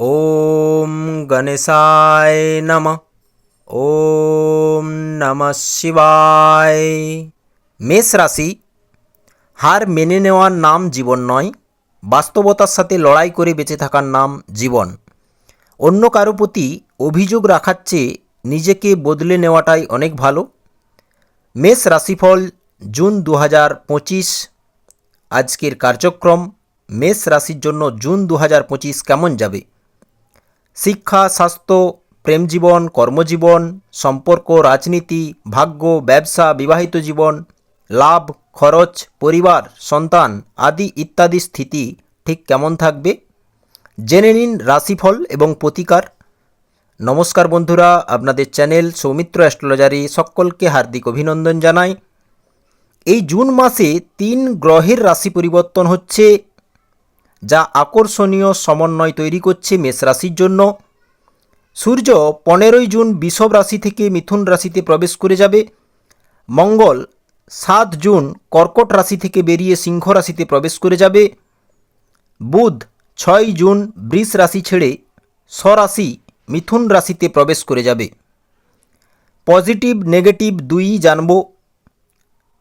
ওম গণেশায় নম। ওম নম শিবায়। মেষ রাশি, হার মেনে নেওয়ার নাম জীবন নয়, বাস্তবতার সাথে লড়াই করে বেঁচে থাকার নাম জীবন। অন্য কারও প্রতি অভিযোগ রাখার চেয়ে নিজেকে বদলে নেওয়াটাই অনেক ভালো। মেষ রাশিফল, জুন দু হাজার পঁচিশ, আজকের কার্যক্রম, মেষ রাশির জন্য জুন দু হাজার পঁচিশ কেমন যাবে? শিক্ষা, স্বাস্থ্য প্রেম জীবন কর্মজীবন, সম্পর্ক, রাজনীতি, ভাগ্য, ব্যবসা, বিবাহিত জীবন, লাভ, খরচ, পরিবার, সন্তান আদি ইত্যাদি স্থিতি ঠিক কেমন থাকবে? জেনে নিন রাশিফল এবং প্রতিকার। নমস্কার বন্ধুরা, আপনাদের চ্যানেল সৌমিত্র অ্যাস্ট্রোলজারি সকলকে হার্দিক অভিনন্দন জানাই। এই জুন মাসে তিন গ্রহের রাশি পরিবর্তন হচ্ছে যা আকর্ষণীয় সমন্বয় তৈরি করছে মেষ রাশির জন্য। সূর্য পনেরোই জুন বিষব রাশি থেকে মিথুন রাশিতে প্রবেশ করে যাবে। মঙ্গল সাত জুন কর্কট রাশি থেকে বেরিয়ে সিংহ রাশিতে প্রবেশ করে যাবে। বুধ ছয় জুন বৃষ রাশি ছেড়ে স্বরাশি মিথুন রাশিতে প্রবেশ করে যাবে। পজিটিভ নেগেটিভ দুইই জানব।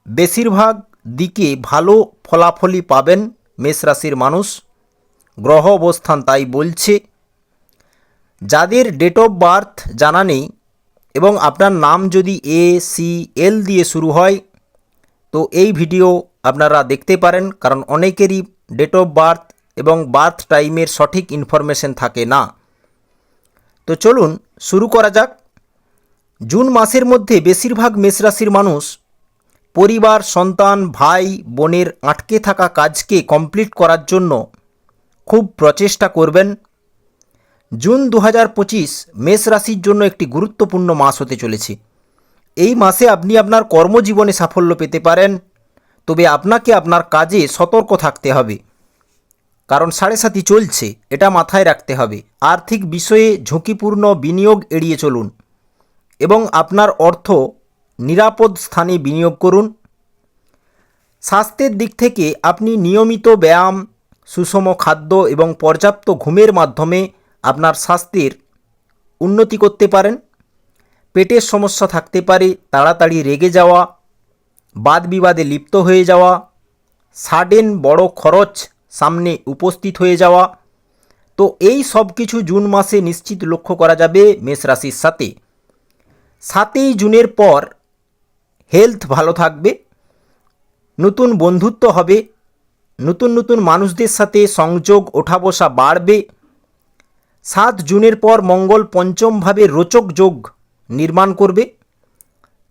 বেশিরভাগ দিকে ভালো ফলাফলই পাবেন মেষ রাশির মানুষ। গ্রহ অবস্থান তাই বলছে। যাদের ডেট অফ বার্থ জানা নেই এবং আপনার নাম যদি এ সি এল দিয়ে শুরু হয়, তো এই ভিডিও আপনারা দেখতে পারেন, কারণ অনেকেরই ডেট অফ বার্থ এবং বার্থ টাইমের সঠিক ইনফরমেশন থাকে না। তো চলুন শুরু করা যাক। জুন মাসের মধ্যে বেশিরভাগ মেষরাশির মানুষ পরিবার, সন্তান, ভাই, বোনের আটকে থাকা কাজকে কমপ্লিট করার জন্য খুব প্রচেষ্টা করবেন। জুন দু হাজার পঁচিশ মেষ রাশির জন্য একটি গুরুত্বপূর্ণ মাস হতে চলেছে। এই মাসে আপনি আপনার কর্মজীবনে সাফল্য পেতে পারেন, তবে আপনাকে আপনার কাজে সতর্ক থাকতে হবে। কারণ সাড়ে সাতি চলছে, এটা মাথায় রাখতে হবে। আর্থিক বিষয়ে ঝুঁকিপূর্ণ বিনিয়োগ এড়িয়ে চলুন এবং আপনার অর্থ নিরাপদ স্থানে বিনিয়োগ করুন। স্বাস্থ্যের দিক থেকে আপনি নিয়মিত ব্যায়াম সুষম খাদ্য এবং পর্যাপ্ত ঘুমের মাধ্যমে আপনার স্বাস্থ্যের উন্নতি করতে পারেন। পেটের সমস্যা থাকতে পারে, তাড়াতাড়ি রেগে যাওয়া বাদ বিবাদে লিপ্ত হয়ে যাওয়া, সাডেন বড় খরচ সামনে উপস্থিত হয়ে যাওয়া। তো এই সব কিছু জুন মাসে নিশ্চিত লক্ষ্য করা যাবে মেষ রাশির সাথে। সাতই জুনের পর হেলথ ভালো থাকবে, নতুন বন্ধুত্ব হবে নতুন নতুন মানুষদের সাথে সংযোগ ওঠা বসা বাড়বে। সাত জুনের পর মঙ্গল পঞ্চমভাবে রোচক যোগ নির্মাণ করবে,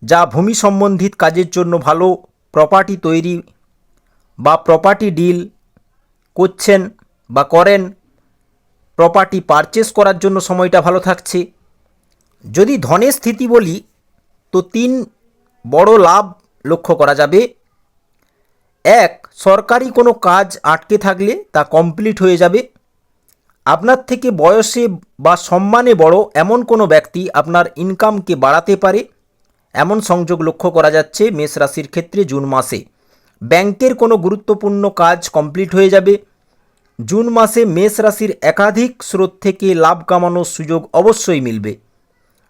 যা ভূমি সম্বন্ধিত কাজের জন্য ভালো প্রপার্টি তৈরি বা প্রপার্টি ডিল করছেন বা করেন। প্রপার্টি পারচেস করার জন্য সময়টা ভালো থাকছে। যদি ধনের স্থিতি বলি, তো তিন বড় লাভ লক্ষ্য করা যাবে। এক, সরকারি কোনো কাজ আটকে থাকলে তা কমপ্লিট হয়ে যাবে। আপনার থেকে বয়সে বা সম্মানে বড় এমন কোনো ব্যক্তি আপনার ইনকামকে বাড়াতে পারে। এমন সংযোগ লক্ষ্য করা যাচ্ছে মেষ রাশির ক্ষেত্রে জুন মাসে। ব্যাংকের কোনো গুরুত্বপূর্ণ কাজ কমপ্লিট হয়ে যাবে। জুন মাসে মেষ রাশির একাধিক স্রোত থেকে লাভ কামানোর সুযোগ অবশ্যই মিলবে।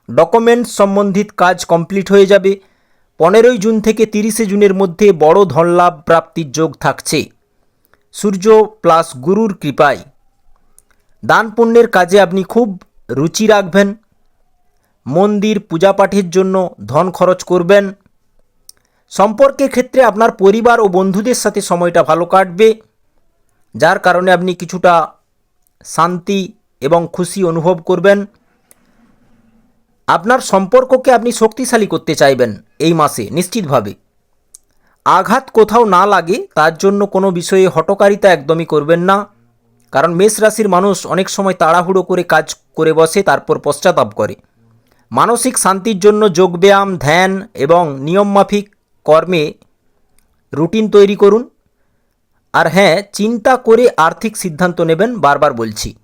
ডকুমেন্টস সম্বন্ধিত কাজ কমপ্লিট হয়ে যাবে। পনেরোই জুন থেকে তিরিশে জুনের মধ্যে বড় ধনলাভ প্রাপ্তির যোগ থাকছে। সূর্য প্লাস গুরুর কৃপায়। দান পুণ্যের কাজে আপনি খুব রুচি রাখবেন। মন্দির, পূজাপাঠের জন্য ধন খরচ করবেন। সম্পর্কের ক্ষেত্রে আপনার পরিবার ও বন্ধুদের সাথে সময়টা ভালো কাটবে, যার কারণে আপনি কিছুটা শান্তি এবং খুশি অনুভব করবেন। আপনার সম্পর্ককে আপনি শক্তিশালী করতে চাইবেন এই মাসে, নিশ্চিতভাবে। আঘাত কোথাও না লাগে, তার জন্য কোনো বিষয়ে হটকারিতা একদমই করবেন না। কারণ মেষ রাশির মানুষ অনেক সময় তাড়াহুড়ো করে কাজ করে বসে, তারপর পশ্চাতাপ করে। মানসিক শান্তির জন্য যোগব্যায়াম, ধ্যান এবং নিয়মমাফিক কর্মে রুটিন তৈরি করুন। আর হ্যাঁ চিন্তা করে আর্থিক সিদ্ধান্ত নেবেন, বারবার বলছি।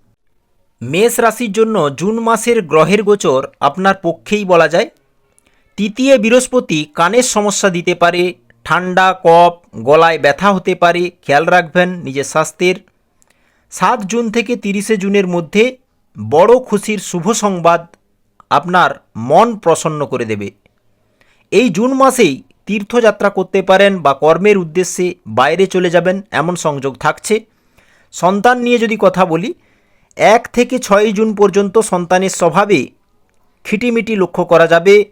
মেষ রাশির জন্য জুন মাসের গ্রহের গোচর আপনার পক্ষেই বলা যায়। তৃতীয় বৃহস্পতি কানের সমস্যা দিতে পারে, ঠান্ডা, কফ, গলায় ব্যথা হতে পারে, খেয়াল রাখবেন নিজের স্বাস্থ্যের। সাত জুন থেকে তিরিশে জুনের মধ্যে বড় খুশির শুভ সংবাদ আপনার মন প্রসন্ন করে দেবে। এই জুন মাসেই তীর্থযাত্রা করতে পারেন বা কর্মের উদ্দেশ্যে বাইরে চলে যাবেন, এমন সংযোগ থাকছে। সন্তান নিয়ে যদি কথা বলি এক থেকে ছয় জুন পর্যন্ত সন্তানের স্বভাবে খিটিমিটি লক্ষ্য করা যাবে।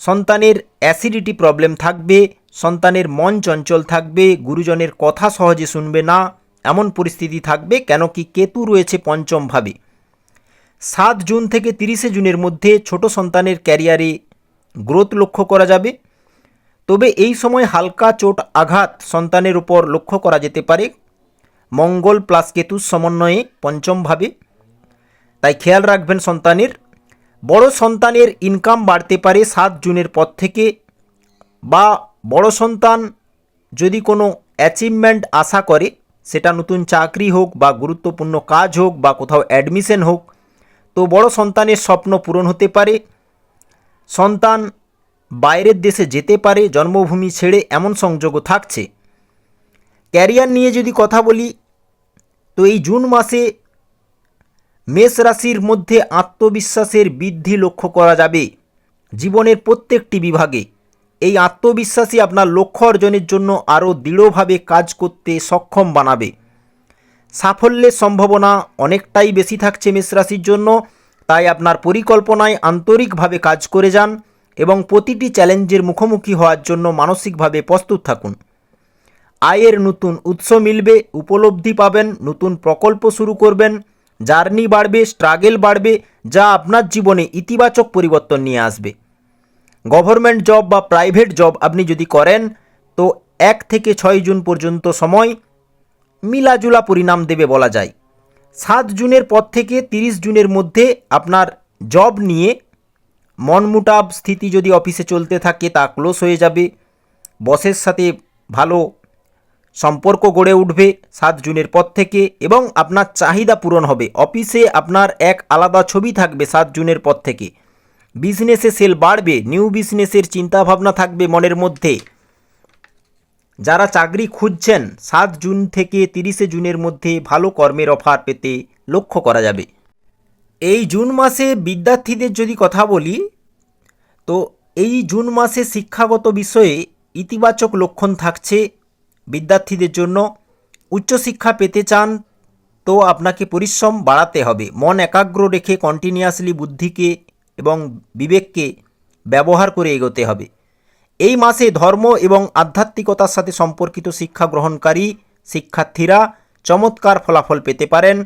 সন্তানের অ্যাসিডিটি প্রবলেম থাকবে, সন্তানের মন চঞ্চল থাকবে, গুরুজনের কথা সহজে শুনবে না, এমন পরিস্থিতি থাকবে কেন কি কেতু রয়েছে পঞ্চমভাবে। সাত জুন থেকে তিরিশে জুনের মধ্যে ছোট সন্তানের ক্যারিয়ারে গ্রোথ লক্ষ্য করা যাবে। তবে এই সময় হালকা চোট আঘাত সন্তানের উপর লক্ষ্য করা যেতে পারে। মঙ্গল প্লাস কেতুর সমন্বয়ে পঞ্চমভাবে তাই খেয়াল রাখবেন সন্তানের, বড় সন্তানের ইনকাম বাড়তে পারে সাত জুনের পর থেকে, বা বড় সন্তান যদি কোনো অ্যাচিভমেন্ট আশা করে, সেটা নতুন চাকরি হোক বা গুরুত্বপূর্ণ কাজ হোক বা কোথাও অ্যাডমিশন হোক, তো বড় সন্তানের স্বপ্ন পূরণ হতে পারে। সন্তান বাইরের দেশে যেতে পারে, জন্মভূমি ছেড়ে এমন সংযোগও থাকছে। ক্যারিয়ার নিয়ে যদি কথা বলি তো এই জুন মাসে মেষ রাশির মধ্যে আত্মবিশ্বাসের বৃদ্ধি লক্ষ্য করা যাবে জীবনের প্রত্যেকটি বিভাগে। এই আত্মবিশ্বাসই আপনার লক্ষ্য অর্জনের জন্য আরও দৃঢ়ভাবে কাজ করতে সক্ষম বানাবে। সাফল্যের সম্ভাবনা অনেকটাই বেশি থাকছে মেষ রাশির জন্য, তাই আপনার পরিকল্পনায় আন্তরিকভাবে কাজ করে যান এবং প্রতিটি চ্যালেঞ্জের মুখোমুখি হওয়ার জন্য মানসিকভাবে প্রস্তুত থাকুন। আয়ের নতুন উৎস মিলবে, উপলব্ধি পাবেন, নতুন প্রকল্প শুরু করবেন, জার্নি বাড়বে, স্ট্রাগেল বাড়বে, যা আপনার জীবনে ইতিবাচক পরিবর্তন নিয়ে আসবে। গভর্নমেন্ট জব বা প্রাইভেট জব আপনি যদি করেন, তো এক থেকে ছয় জুন পর্যন্ত সময় মিলাজুলা পরিণাম দেবে বলা যায়। সাত জুনের পর থেকে তিরিশ জুনের মধ্যে আপনার জব নিয়ে মনমুটাব স্থিতি যদি অফিসে চলতে থাকে, তা ক্লোজ হয়ে যাবে। বসের সাথে ভালো সম্পর্ক গড়ে উঠবে সাত জুনের পর থেকে এবং আপনার চাহিদা পূরণ হবে। অফিসে আপনার এক আলাদা ছবি থাকবে সাত জুনের পর থেকে। বিজনেসে সেল বাড়বে, নিউ বিজনেসের চিন্তাভাবনা থাকবে মনের মধ্যে। যারা চাকরি খুঁজছেন, সাত জুন থেকে তিরিশে জুনের মধ্যে ভালো কর্মের অফার পেতে লক্ষ্য করা যাবে। এই জুন মাসে বিদ্যার্থীদের যদি কথা বলি, তো এই জুন মাসে শিক্ষাগত বিষয়ে ইতিবাচক লক্ষণ থাকছে। বিদ্যার্থীদের জন্য উচ্চশিক্ষা পেতে চান, তো আপনাকে পরিশ্রম বাড়াতে হবে। মন একাগ্র রেখে কন্টিনিউয়াসলি বুদ্ধিকে এবং বিবেককে ব্যবহার করে এগোতে হবে। এই মাসে ধর্ম এবং আধ্যাত্মিকতার সাথে সম্পর্কিত শিক্ষা গ্রহণকারী শিক্ষার্থীরা চমৎকার ফলাফল পেতে পারেন।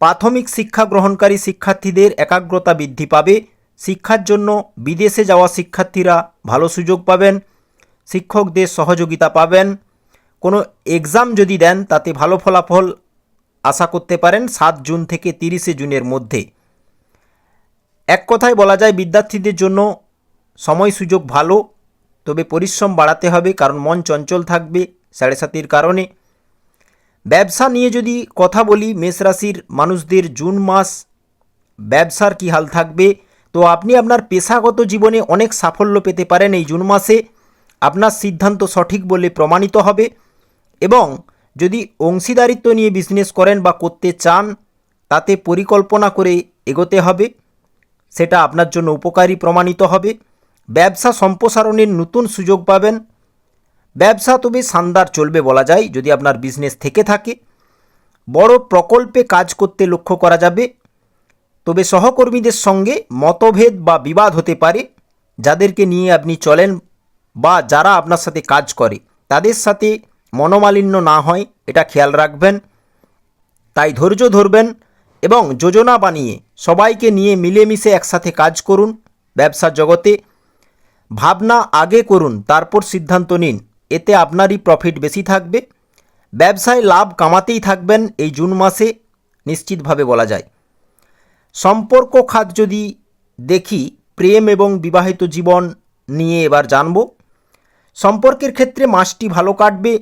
প্রাথমিক শিক্ষা গ্রহণকারী শিক্ষার্থীদের একাগ্রতা বৃদ্ধি পাবে। শিক্ষার জন্য বিদেশে যাওয়া শিক্ষার্থীরা ভালো সুযোগ পাবেন। শিক্ষকদের সহযোগিতা পাবেন। কোনো এক্সাম যদি দেন, তাতে ভালো ফলাফল আশা করতে পারেন সাত জুন থেকে তিরিশে জুনের মধ্যে। এক কথায় বলা যায়, বিদ্যার্থীদের জন্য সময় সুযোগ ভালো, তবে পরিশ্রম বাড়াতে হবে, কারণ মন চঞ্চল থাকবে সাড়ে সাতির কারণে। ব্যবসা নিয়ে যদি কথা বলি, মেষ রাশির মানুষদের জুন মাস ব্যবসার কী হাল থাকবে? তো আপনি আপনার পেশাগত জীবনে অনেক সাফল্য পেতে পারেন এই জুন মাসে। আপনার সিদ্ধান্ত সঠিক বলে প্রমাণিত হবে। এবং যদি অংশীদারিত্ব নিয়ে বিজনেস করেন বা করতে চান, তাতে পরিকল্পনা করে এগোতে হবে। সেটা আপনার জন্য উপকারী প্রমাণিত হবে। ব্যবসা সম্প্রসারণের নতুন সুযোগ পাবেন। ব্যবসা তবে শানদার চলবে বলা যায়, যদি আপনার বিজনেস থেকে থাকে। বড় প্রকল্পে কাজ করতে লক্ষ্য করা যাবে। তবে সহকর্মীদের সঙ্গে মতভেদ বা বিবাদ হতে পারে। যাদেরকে নিয়ে আপনি চলেন বা যারা আপনার সাথে কাজ করে, তাদের সাথে মনোমালিন্য না হয়, এটা খেয়াল রাখবেন। তাই ধৈর্য ধরবেন এবং যোজনা বানিয়ে সবাইকে নিয়ে মিলেমিশে একসাথে কাজ করুন ব্যবসার জগতে। ভাবনা আগে করুন, তারপর সিদ্ধান্ত নিন। এতে আপনারই প্রফিট বেশি থাকবে। ব্যবসায় লাভ কামাতেই থাকবেন এই জুন মাসে, নিশ্চিতভাবে বলা যায়। সম্পর্ক খাত যদি দেখি, প্রেম এবং বিবাহিত জীবন নিয়ে এবার জানব। সম্পর্কের ক্ষেত্রে মাসটি ভালো কাটবে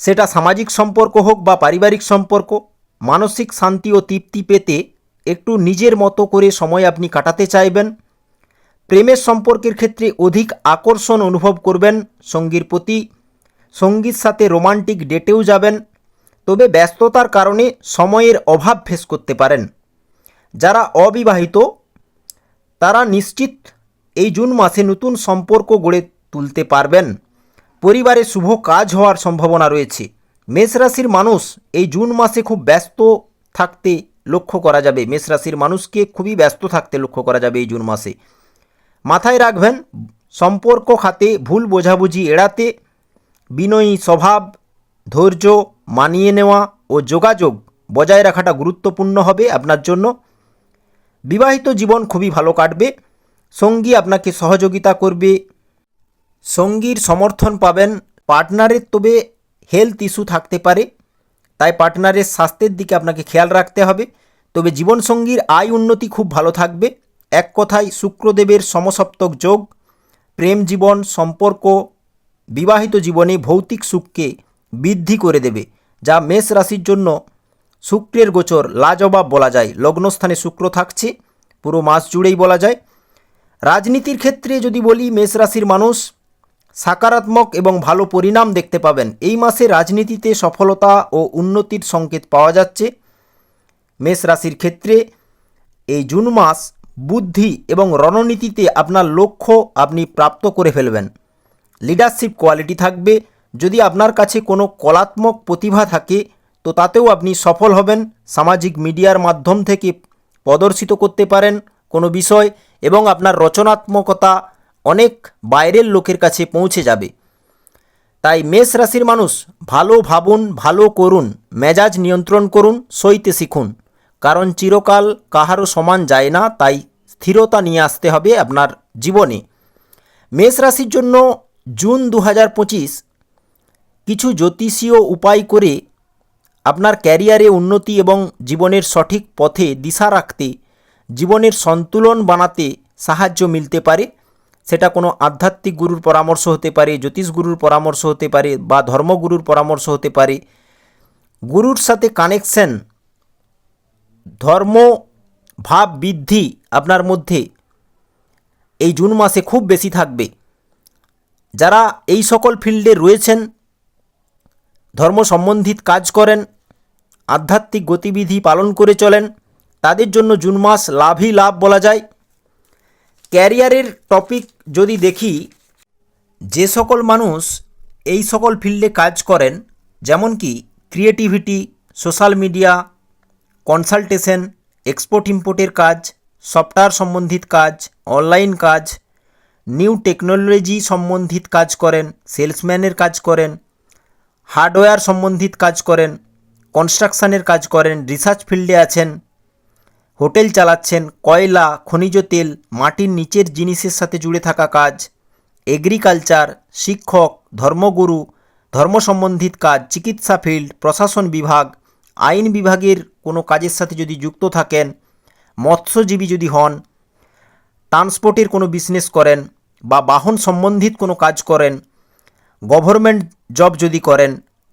সেটা সামাজিক সম্পর্ক হোক বা পারিবারিক সম্পর্ক, মানসিক শান্তি ও তৃপ্তি পেতে একটু নিজের মতো করে সময় আপনি কাটাতে চাইবেন। প্রেমের সম্পর্কের ক্ষেত্রে অধিক আকর্ষণ অনুভব করবেন সঙ্গীর প্রতি। সঙ্গীর সাথে রোমান্টিক ডেটেও যাবেন। তবে ব্যস্ততার কারণে সময়ের অভাব ফেস করতে পারেন। যারা অবিবাহিত, তারা নিশ্চিত এই জুন মাসে নতুন সম্পর্ক গড়ে তুলতে পারবেন। পরিবারে শুভ কাজ হওয়ার সম্ভাবনা রয়েছে। মেষ রাশির মানুষ এই জুন মাসে খুব ব্যস্ত থাকতে লক্ষ্য করা যাবে। মেষ রাশির মানুষকে খুবই ব্যস্ত থাকতে লক্ষ্য করা যাবে এই জুন মাসে। মাথায় রাখবেন, সম্পর্ক খাতে ভুল বোঝাবুঝি এড়াতে বিনয়ী স্বভাব, ধৈর্য মানিয়ে নেওয়া ও যোগাযোগ বজায় রাখাটা গুরুত্বপূর্ণ হবে আপনার জন্য। বিবাহিত জীবন খুবই ভালো কাটবে। সঙ্গী আপনাকে সহযোগিতা করবে সঙ্গীর সমর্থন পাবেন পার্টনারের, তবে হেলথ ইস্যু থাকতে পারে। তাই পার্টনারের স্বাস্থ্যের দিকে আপনাকে খেয়াল রাখতে হবে। তবে জীবনসঙ্গীর আয় উন্নতি খুব ভালো থাকবে। এক কথায়, শুক্রদেবের সমসপ্তক যোগ, প্রেম জীবন, সম্পর্ক, বিবাহিত জীবনে ভৌতিক সুখকে বৃদ্ধি করে দেবে, যা মেষ রাশির জন্য শুক্রের গোচর লাজবাব বলা যায়। লগ্নস্থানে শুক্র থাকছে, পুরো মাস জুড়েই বলা যায়। রাজনীতির ক্ষেত্রে যদি বলি, মেষ রাশির মানুষ সাকারাত্মক এবং ভালো পরিণাম দেখতে পাবেন। এই মাসে রাজনীতিতে সফলতা ও উন্নতির সংকেত পাওয়া যাচ্ছে। মেষ রাশির ক্ষেত্রে এই জুন মাস বুদ্ধি এবং রণনীতিতে আপনার লক্ষ্য আপনি প্রাপ্ত করে ফেলবেন। লিডারশিপ কোয়ালিটি থাকবে। যদি আপনার কাছে কোনো কলাত্মক প্রতিভা থাকে, তো তাতেও আপনি সফল হবেন। সামাজিক মিডিয়ার মাধ্যম থেকে প্রদর্শিত করতে পারেন কোনো বিষয় এবং আপনার রচনাত্মকতা অনেক বাইরের লোকের কাছে পৌঁছে যাবে। তাই মেষ রাশির মানুষ ভালো ভাবুন, ভালো করুন, মেজাজ নিয়ন্ত্রণ করুন, সইতে শিখুন। কারণ চিরকাল কাহারও সমান যায় না, তাই স্থিরতা নিয়ে আসতে হবে আপনার জীবনে। মেষ রাশির জন্য জুন দু হাজার পঁচিশ কিছু জ্যোতিষীয় উপায় করে আপনার ক্যারিয়ারে উন্নতি এবং জীবনের সঠিক পথে দিশা রাখতে, জীবনের সন্তুলন বানাতে সাহায্য মিলতে পারে। সেটা কোনো আধ্যাত্মিক গুরুর পরামর্শ হতে পারে, জ্যোতিষ গুরুর পরামর্শ হতে পারে বা ধর্মগুরুর পরামর্শ হতে পারে। গুরুর সাথে কানেকশন ধর্ম, ভাব, বৃদ্ধি আপনার মধ্যে এই জুন মাসে খুব বেশি থাকবে। যারা এই সকল ফিল্ডে রয়েছেন, ধর্ম সম্বন্ধিত কাজ করেন, আধ্যাত্মিক গতিবিধি পালন করে চলেন, তাদের জন্য জুন মাস লাভই লাভ বলা যায়। ক্যারিয়ারের টপিক যদি দেখি, যে সকল মানুষ এই সকল ফিল্ডে কাজ করেন, যেমন কি creativity, social media, consultation, export ইম্পোর্টের কাজ, সফটওয়্যার সম্বন্ধিত কাজ, অনলাইন কাজ, নিউ টেকনোলজি সম্বন্ধিত কাজ করেন, সেলসম্যানের কাজ করেন, হার্ডওয়্যার সম্বন্ধিত কাজ করেন, কনস্ট্রাকশানের কাজ করেন, রিসার্চ ফিল্ডে আছেন হোটেল চালাচ্ছেন কয়লা, খনিজ তেল, মাটির নিচের জিনিসের সাথে জুড়ে থাকা কাজ। এগ্রিকালচার, শিক্ষক, ধর্মগুরু ধর্ম সম্বন্ধিত কাজ, চিকিৎসা ফিল্ড, প্রশাসন বিভাগ, আইন বিভাগের কোনো কাজের সাথে যদি যুক্ত থাকেন, মৎস্যজীবী যদি হন, ট্রান্সপোর্টের কোনো বিজনেস করেন বা বাহন সম্বন্ধিত কোনো কাজ করেন, গভর্নমেন্ট জব যদি করেন,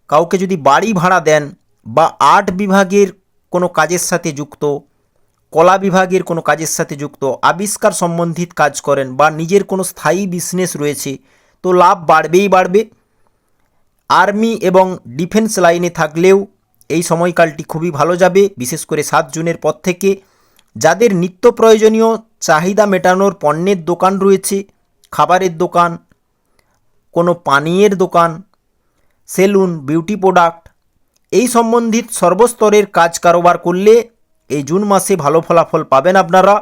কাউকে যদি বাড়ি ভাড়া দেন বা আর্ট বিভাগের কোনো কাজের সাথে যুক্ত কলা বিভাগের কোনো কাজের সাথে যুক্ত, আবিষ্কার সম্বন্ধিত কাজ করেন বা নিজের কোনো স্থায়ী বিজনেস রয়েছে, তো লাভ বাড়বেই বাড়বে। আর্মি এবং ডিফেন্স লাইনে থাকলেও এই সময়কালটি খুবই ভালো যাবে, বিশেষ করে সাত জুনের পর থেকে। যাদের নিত্য প্রয়োজনীয় চাহিদা মেটানোর পণ্যের দোকান রয়েছে, খাবারের দোকান, কোনো পানীয়ের দোকান, সেলুন, বিউটি প্রোডাক্ট, এই সম্বন্ধিত সর্বস্তরের কাজ কারবার করলে এই জুন মাসে ভালো ফলাফল পাবেন আপনারা।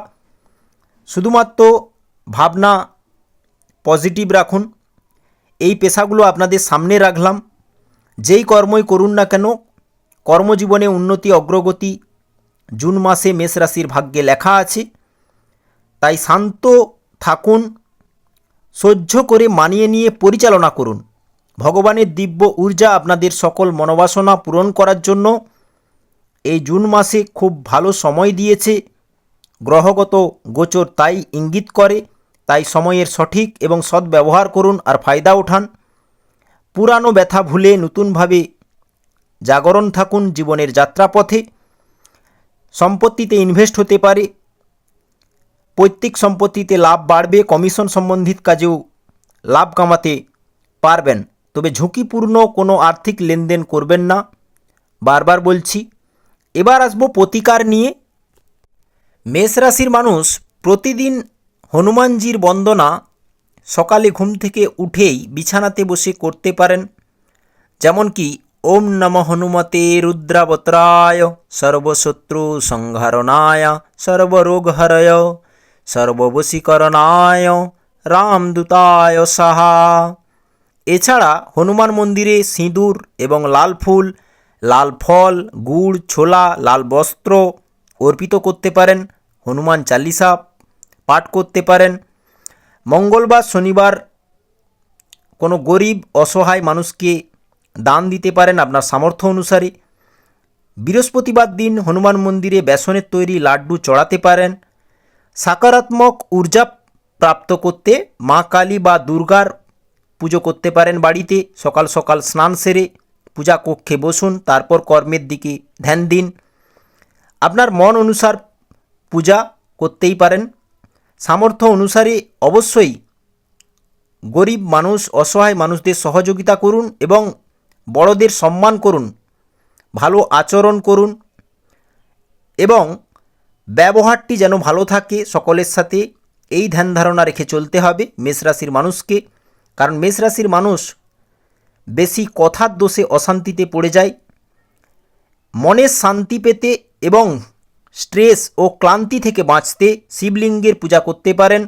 শুধুমাত্র ভাবনা পজিটিভ রাখুন। এই পেশাগুলো আপনাদের সামনে রাখলাম। যেই কর্মই করুন না কেন, কর্মজীবনে উন্নতি, অগ্রগতি, জুন মাসে মেষ রাশির ভাগ্যে লেখা আছে। তাই শান্ত থাকুন, সহ্য করে মানিয়ে নিয়ে পরিচালনা করুন। ভগবানের দিব্য ঊর্জা আপনাদের সকল মনোবাসনা পূরণ করার জন্য এই জুন মাসে খুব ভালো সময় দিয়েছে। গ্রহগত গোচর তাই ইঙ্গিত করে, তাই সময়ের সঠিক এবং সদ্ব্যবহার করুন আর ফায়দা ওঠান পুরানো ব্যথা ভুলে নতুনভাবে জাগরণ থাকুন জীবনের যাত্রাপথে। সম্পত্তিতে ইনভেস্ট হতে পারে। পৈতৃক সম্পত্তিতে লাভ বাড়বে কমিশন সম্বন্ধিত কাজেও লাভ কামাতে পারবেন। তবে ঝুঁকিপূর্ণ কোনো আর্থিক লেনদেন করবেন না। বারবার বলছি এবার আসব প্রতিকার নিয়ে। মেষ রাশির মানুষ প্রতিদিন হনুমানজির বন্দনা সকালে ঘুম থেকে উঠেই বিছানাতে বসে করতে পারেন। যেমন কি, ওম নম হনুমতে রুদ্রাবত্রায় সর্বশত্রু সংহারণায় সর্বরোগহরয় সর্ববশীকরণায় রামদূতায় সাহা। এছাড়া হনুমান মন্দিরে সিঁদুর এবং লাল ফুল লাল ফল, গুড়, ছোলা, লাল বস্ত্র অর্পিত করতে পারেন, হনুমান চালিসা পাঠ করতে পারেন। মঙ্গলবার, শনিবার কোনো গরিব, অসহায় মানুষকে দান দিতে পারেন আপনার সামর্থ্য অনুসারে। বৃহস্পতিবার দিন হনুমান মন্দিরে বেসনের তৈরি লাড্ডু চড়াতে পারেন। সাকারাত্মক ঊর্জা প্রাপ্ত করতে মা কালী বা দুর্গার পুজো করতে পারেন বাড়িতে। সকাল সকাল স্নান সেরে পূজা কক্ষে বসুন, তারপর কর্মের দিকে ধ্যান দিন। আপনার মন অনুসার পূজা করতেই পারেন। সামর্থ্য অনুসারে অবশ্যই গরিব মানুষ, অসহায় মানুষদের সহযোগিতা করুন এবং বড়দের সম্মান করুন, ভালো আচরণ করুন এবং ব্যবহারটি যেন ভালো থাকে সকলের সাথে। এই ধ্যান ধারণা রেখে চলতে হবে মেষ রাশির মানুষকে, কারণ মেষ রাশির মানুষ বেশি কথার দোষে অশান্তিতে পড়ে যায়। মনের শান্তি পেতে এবং স্ট্রেস ও ক্লান্তি থেকে বাঁচতে শিবলিঙ্গের পূজা করতে পারেন।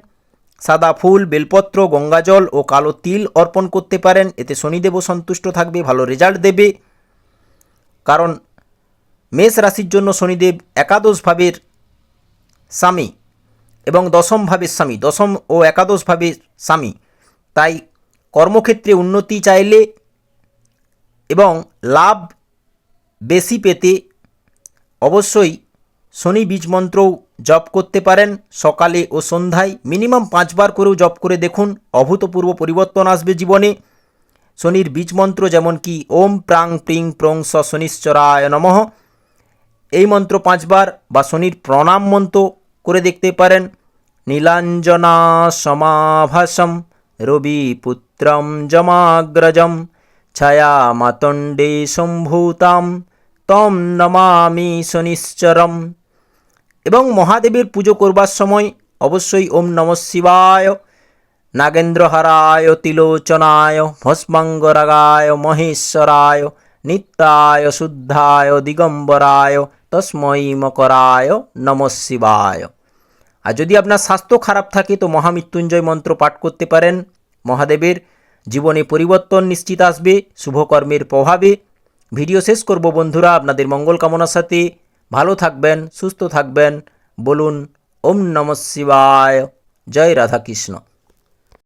সাদা ফুল, বেলপত্র গঙ্গাজল ও কালো তিল অর্পণ করতে পারেন। এতে শনিদেবও সন্তুষ্ট থাকবে, ভালো রেজাল্ট দেবে। কারণ মেষ রাশির জন্য শনিদেব একাদশ ভাবের স্বামী এবং দশম ভাবের স্বামী। দশম ও একাদশ ভাবের স্বামী। তাই কর্মক্ষেত্রে উন্নতি চাইলে এবং লাভ বেশি পেতে অবশ্যই শনি বীজ মন্ত্রও জপ করতে পারেন সকালে ও সন্ধ্যায়। মিনিমাম পাঁচবার করেও জপ করে দেখুন, অভূতপূর্ব পরিবর্তন আসবে জীবনে। শনির বীজ মন্ত্র যেমন কি, ওম প্রাং প্রিং প্রং স শনিশ্চরায় নমঃ। এই মন্ত্র পাঁচবার বা শনির প্রণাম মন্ত্র করে দেখতে পারেন। নীলাঞ্জনা সমাভাসম, রবিপুত্রম জমাগ্রজম। ছায়া মাতণ্ডে সম্ভূতাম তম নমামি শনিশ্চরম এবং মহাদেবের পুজো করবার সময় অবশ্যই ওম নম শিবায়, নাগেন্দ্রহারায়, তিলোচনায়, ভস্মাঙ্গরাগায়, মহেশ্বরায়, নিত্যায়, শুদ্ধায়, দিগম্বরায়, তস্মৈ মকরায় নম শিবায়। আর যদি আপনার স্বাস্থ্য খারাপ থাকে তো মহামৃত্যুঞ্জয় মন্ত্র পাঠ করতে পারেন। মহাদেবের জীবনে পরিবর্তন নিশ্চিত আসবে, শুভকর্মের প্রভাবে। ভিডিও শেষ করব বন্ধুরা, আপনাদের মঙ্গল কামনার সাথে। ভালো থাকবেন, সুস্থ থাকবেন, বলুন, ওম নম শিবায়। জয় রাধাকৃষ্ণ।